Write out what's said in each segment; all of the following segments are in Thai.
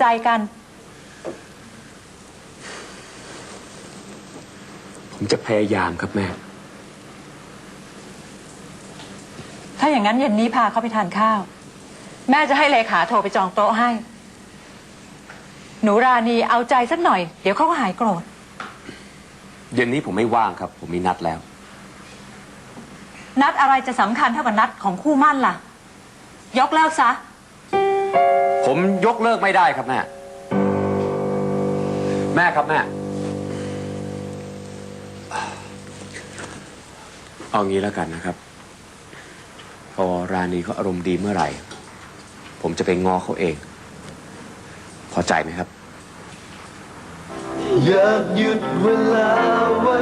ใจกัน ผมจะพยายามครับแม่ ถ้าอย่างนั้นเย็นนี้พาเขาไปทานข้าว แม่จะให้เลขาโทรไปจองโต๊ะให้ หนูราณีเอาใจสักหน่อย เดี๋ยวเขาก็หายโกรธ เย็นนี้ผมไม่ว่างครับ ผมมีนัดแล้ว นัดอะไรจะสำคัญเท่ากับนัดของคู่มั่นล่ะ ยกเลิกซะ ผมยกเลิกไม่ได้ครับแม่ แม่ครับแม่ เอางี้แล้วกันนะครับ พอราณีเขาอารมณ์ดีเมื่อไหร่ ผมจะไปงอเขาเอง พอใจไหมครับ อยากหยุดเวลาไว้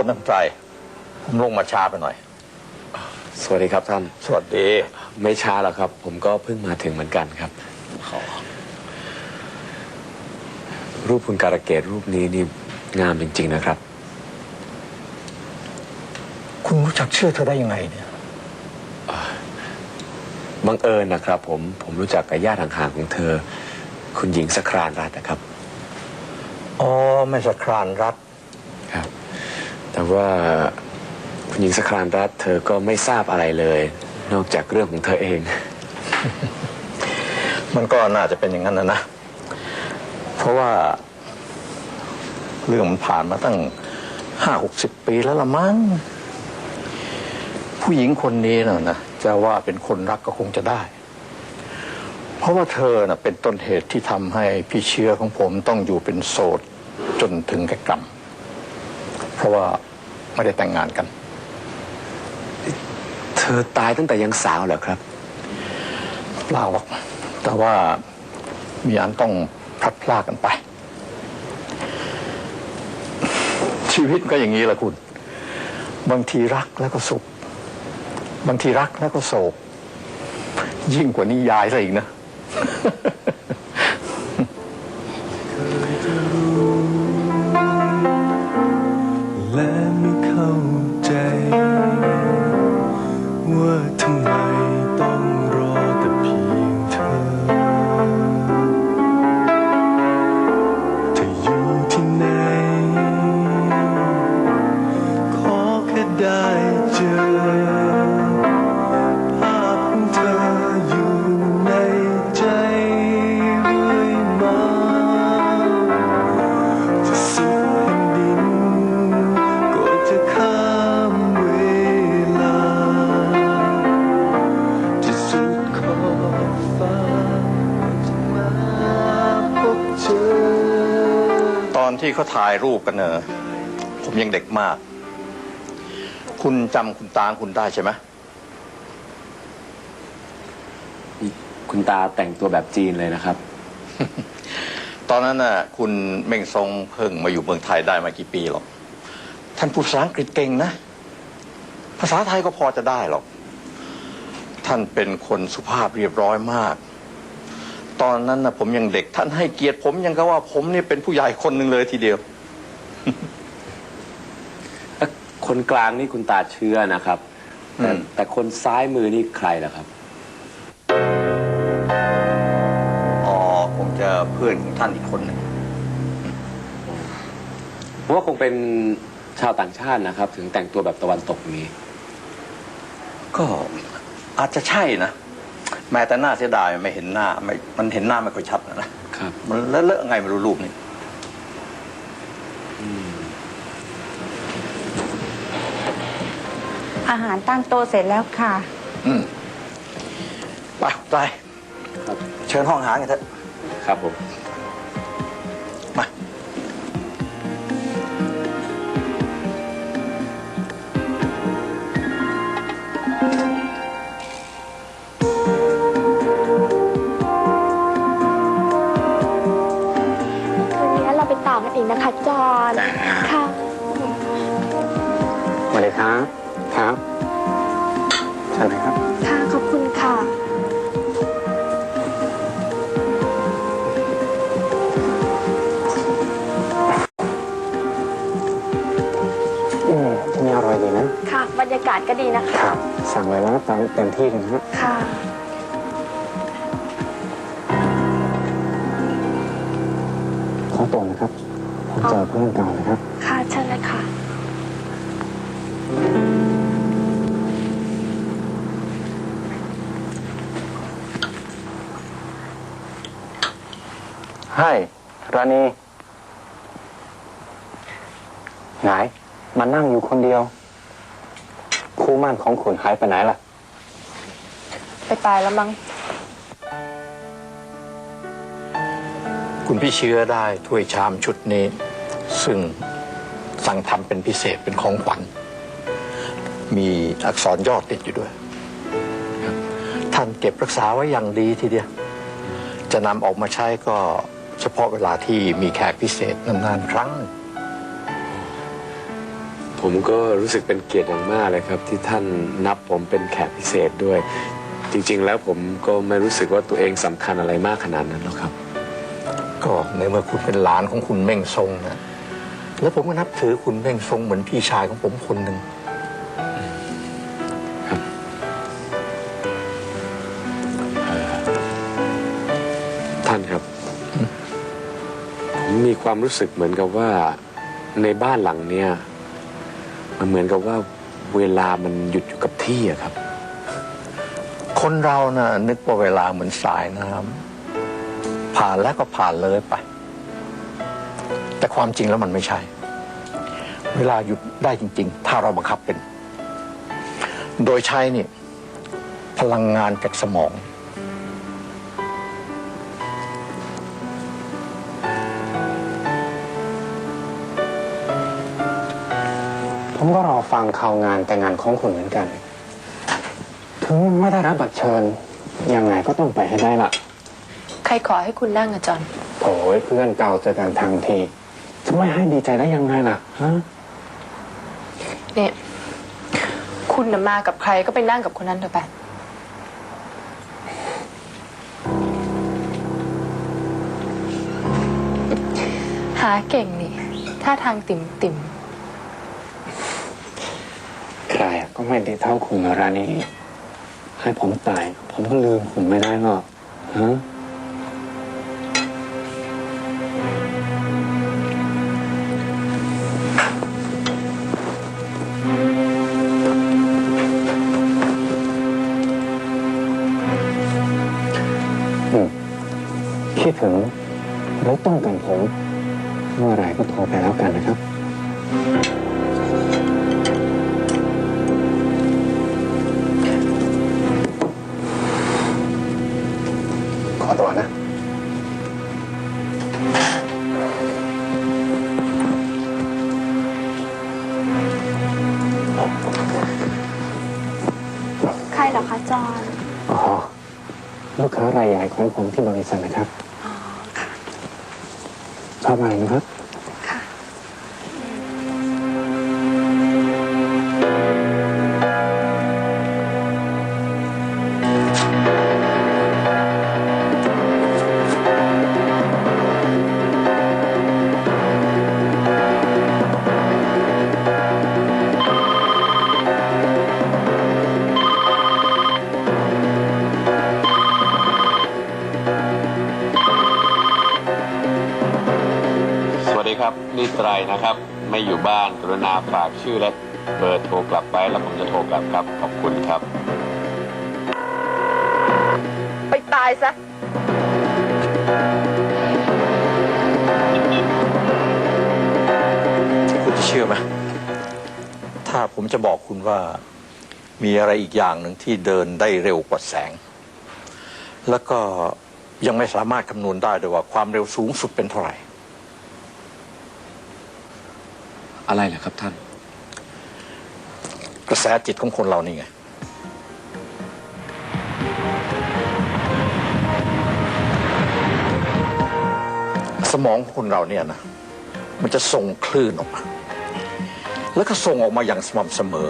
ขอโทษน้ำใจผมลงมาช้าไปหน่อย สวัสดีครับท่าน สวัสดี ไม่ช้าหรอกครับ ผมก็เพิ่งมาถึงเหมือนกันครับ รูปคุณการะเกดรูปนี้นี่งามจริง ๆ นะครับ คุณรู้จักชื่อเธอได้ยังไงเนี่ย บังเอิญนะครับ ผมผมรู้จักกับญาติห่างๆของเธอ คุณหญิงสครานรัตน์นะครับ อ๋อแม่สครานรัฐครับ แต่ว่าคุณหญิงสครานรัตเธอก็ไม่ทราบอะไรเลย นอกจากเรื่องของเธอเอง มันก็น่าจะเป็นอย่างนั้นนะนะ เพราะว่าเรื่องมันผ่านมาตั้งห้าหกสิบปีแล้วละมั้ง ผู้หญิงคนนี้น่ะนะจะว่าเป็นคนรักก็คงจะได้ เพราะว่าเธอน่ะเป็นต้นเหตุที่ทำให้พี่เชื้อของผมต้องอยู่เป็นโสดจนถึงแก่กรรม เพราะว่า ไม่ได้แต่งงานกัน เธอตายตั้งแต่ยังสาวเหรอครับ เปล่าหรอกแต่ว่ามีอันต้องพลัดพรากกันไป ชีวิตก็อย่างนี้แหละคุณ บางทีรักแล้วก็สุข บางทีรักแล้วก็โศก ยิ่งกว่านิยายซะอีกนะและ ที่เขาถ่ายรูปกันเนอะผมยังเด็กมาก คุณจำคุณตาคุณได้ใช่ไหมคุณตาแต่งตัวแบบจีนเลยนะครับ ตอนนั้นน่ะ คุณเม่งทรงเพิ่งมาอยู่เมืองไทยได้มากี่ปีหรอก ท่านพูดภาษาอังกฤษเก่งนะ ภาษาไทยก็พอจะได้หรอก ท่านเป็นคนสุภาพเรียบร้อยมาก ตอนนั้นนะผมยังเด็ก ท่านให้เกียรติผมยังก็ว่าผมนี่เป็นผู้ใหญ่คนหนึ่งเลยทีเดียว คนกลางนี่คุณตาเชื่อนะครับ แต่อืม แต่คนซ้ายมือนี่ใครล่ะครับ อ๋อคงจะเพื่อนของท่านอีกคนหนึ่งผมว่าคงเป็นชาวต่างชาตินะครับ ถึงแต่งตัวแบบตะวันตกอย่างนี้ ก็อาจจะใช่นะ แม้แต่หน้าเสียดายไม่เห็นหน้าไม่มันเห็นหน้าไม่ค่อยชัดนะนะครับ มันเลอะๆไงไม่รู้รูปนี่อาหารตั้งโต๊ะเสร็จแล้วค่ะ อืมไปไปครับเชิญห้องอาหารกันเถอะครับผม นะคะจอนค่ะ สวัสดีครับ ครับใช่ไหมครับ ค่ะ ขอบคุณค่ะ อืมที่นี่อร่อยดีนะ ค่ะ บรรยากาศก็ดีนะคะ ครับ สั่งเลยแล้วตามเต็มที่เลยนฮะ ค่ะ จอเพื่อนเก่านะครับ ค่ะเชิญเลยค่ะให้ราณีไหนมานั่งอยู่คนเดียว คู่หมั่นของขุนหายไปไหนล่ะ ไปตายแล้วมั้ง คุณพี่เชื้อได้ถ้วยชามชุดนี้ ซึ่งสั่งทำเป็นพิเศษเป็นของขวัญ มีอักษรย่อติดอยู่ด้วยครับท่านเก็บรักษาไว้อย่างดีทีเดียว จะนำออกมาใช้ก็เฉพาะเวลาที่มีแขกพิเศษนานๆครั้ง ผมก็รู้สึกเป็นเกียรติอย่างมากเลยครับ ที่ท่านนับผมเป็นแขกพิเศษด้วย จริง ๆ แล้วผมก็ไม่รู้สึกว่าตัวเองสำคัญอะไรมากขนาดนั้นหรอกครับ ก็ในเมื่อคุณเป็นหลานของคุณเม่งทรงนะ แล้วผมก็นับถือคุณเม่งทรงเหมือนพี่ชายของผมคนหนึ่งท่านครับผมมีความรู้สึกเหมือนกับว่าในบ้านหลังเนี้ยมันเหมือนกับว่าเวลามันหยุดอยู่กับที่อะครับ คนเรานะ่ะนึกว่าเวลาเหมือนสายน้ำผ่านแล้วก็ผ่านเลยไปแต่ ความจริงแล้วมันไม่ใช่ เวลาหยุดได้จริง ๆ ถ้าเราบังคับเป็น โดยใช้นี่พลังงานจากสมอง ผมก็รอฟังข่าวงานแต่งงานของคุณเหมือนกัน ถึงไม่ได้รับบัตรเชิญ ยังไงก็ต้องไปให้ได้ละใครขอให้คุณนั่งอะจอนโถยเพื่อนเก่าเจอกันทางที จะไม่ให้ดีใจได้ยังไงล่ะฮะเนี่ยคุณน่ะมากับใครก็ไปนั่งกับคนนั้นเถอะไป หาเก่งนี่ท่าทางติ่มติ่มใครก็ไม่ดีเท่าคุณรานีให้ผมตาย ผมก็ลืมคุณไม่ได้หรอกฮะ ลูกค้ารายใหญ่ของผมที่บริษัทนะครับอ๋อค่ะชอบอะไรนะครับ ไตรนะครับ ไม่อยู่บ้านกรุณาฝากชื่อและเบอร์โทรกลับไปแล้วผมจะโทรกลับครับ ขอบคุณครับ ไปตายซะ คุณจะเชื่อไหมถ้าผมจะบอกคุณว่ามีอะไรอีกอย่างหนึ่งที่เดินได้เร็วกว่าแสง แล้วก็ยังไม่สามารถคำนวณได้ด้วยว่าความเร็วสูงสุดเป็นเท่าไหร่ อะไรเหรอครับท่าน กระแสจิตของคนเรานี่ไง สมองของคนเราเนี่ยนะ มันจะส่งคลื่นออกมา แล้วก็ส่งออกมาอย่างสม่ำเสมอ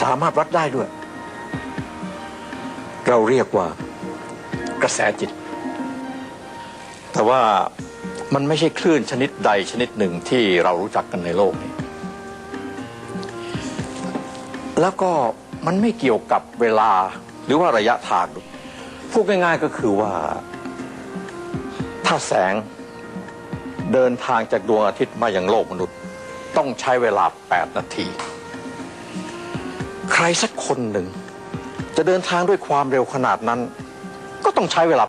สามารถวัดได้ด้วย เราเรียกว่ากระแสจิต แต่ว่า มันไม่ใช่คลื่นชนิดใดชนิดหนึ่งที่เรารู้จักกันในโลกนี้ แล้วก็มันไม่เกี่ยวกับเวลาหรือว่าระยะทางพูดง่ายๆก็คือว่า ถ้าแสงเดินทางจากดวงอาทิตย์มาอย่างโลกมนุษย์ ต้องใช้เวลา 8 นาที ใครสักคนหนึ่ง จะเดินทางด้วยความเร็วขนาดนั้น ก็ต้องใช้เวลา